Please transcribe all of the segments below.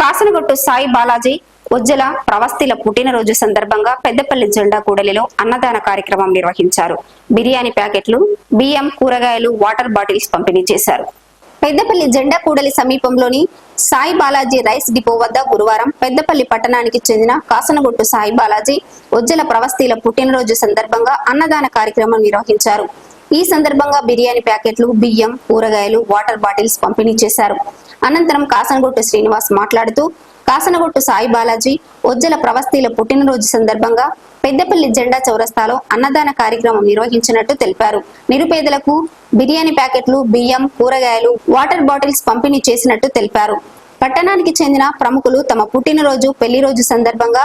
కాసనగొట్టు సాయి బాలాజీ ఉజ్జల ప్రవస్తిల పుట్టినరోజు సందర్భంగా పెద్దపల్లి జెండా కూడలిలో అన్నదాన కార్యక్రమం నిర్వహించారు. బిర్యానీ ప్యాకెట్లు బియ్యం కూరగాయలు వాటర్ బాటిల్స్ పంపిణీ చేశారు. పెద్దపల్లి జెండా కూడలి సమీపంలోని సాయి బాలాజీ రైస్ డిపో వద్ద గురువారం పెద్దపల్లి పట్టణానికి చెందిన కాసనగొట్టు సాయి బాలాజీ ఉజ్జల ప్రవస్తిల పుట్టినరోజు సందర్భంగా అన్నదాన కార్యక్రమం నిర్వహించారు. ఈ సందర్భంగా బిర్యానీ ప్యాకెట్లు బియ్యం కూరగాయలు వాటర్ బాటిల్స్ పంపిణీ చేశారు. అనంతరం కాసనగొట్టు శ్రీనివాస్ మాట్లాడుతూ కాసనగొట్టు సాయి బాలాజీ ఉజ్జల ప్రవస్తీల పుట్టినరోజు సందర్భంగా పెద్దపల్లి జెండా చౌరస్తాలో అన్నదాన కార్యక్రమం నిర్వహించినట్టు తెలిపారు. నిరుపేదలకు బిర్యానీ ప్యాకెట్లు బియ్యం కూరగాయలు వాటర్ బాటిల్స్ పంపిణీ చేసినట్టు తెలిపారు. పట్టణానికి చెందిన ప్రముఖులు తమ పుట్టినరోజు పెళ్ళి రోజు సందర్భంగా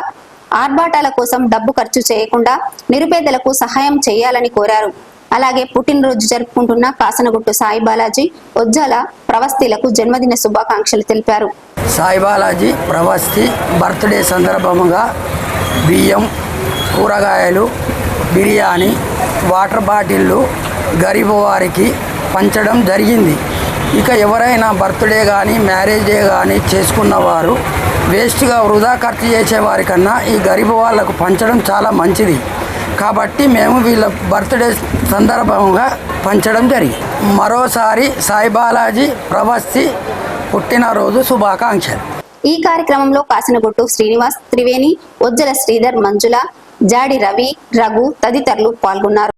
ఆర్భాటాల కోసం డబ్బు ఖర్చు చేయకుండా నిరుపేదలకు సహాయం చేయాలని కోరారు. అలాగే పుట్టినరోజు జరుపుకుంటున్న కాసనగుట్టు సాయి బాలాజీ ఉజ్జల ప్రవస్తీలకు జన్మదిన శుభాకాంక్షలు తెలిపారు. సాయి బాలాజీ ప్రవస్తి బర్త్డే సందర్భంగా బియ్యం కూరగాయలు బిర్యానీ వాటర్ బాటిళ్ళు గరీబు వారికి పంచడం జరిగింది. ఇక ఎవరైనా బర్త్డే కానీ మ్యారేజ్ డే కానీ చేసుకున్నవారు వేస్ట్గా వృధా ఖర్చు చేసే వారికన్నా ఈ గరీబు వాళ్ళకు పంచడం చాలా మంచిది. కాబట్టి మేము వీళ్ళ బర్త్డే సందర్భంగా పంచడం జరిగింది. మరోసారి సాయి బాలాజీ పుట్టినరోజు శుభాకాంక్షలు. ఈ కార్యక్రమంలో కాసినగుట్టు శ్రీనివాస్ త్రివేణి ఉజ్జల శ్రీధర్ మంజుల జాడి రవి రఘు తదితరులు పాల్గొన్నారు.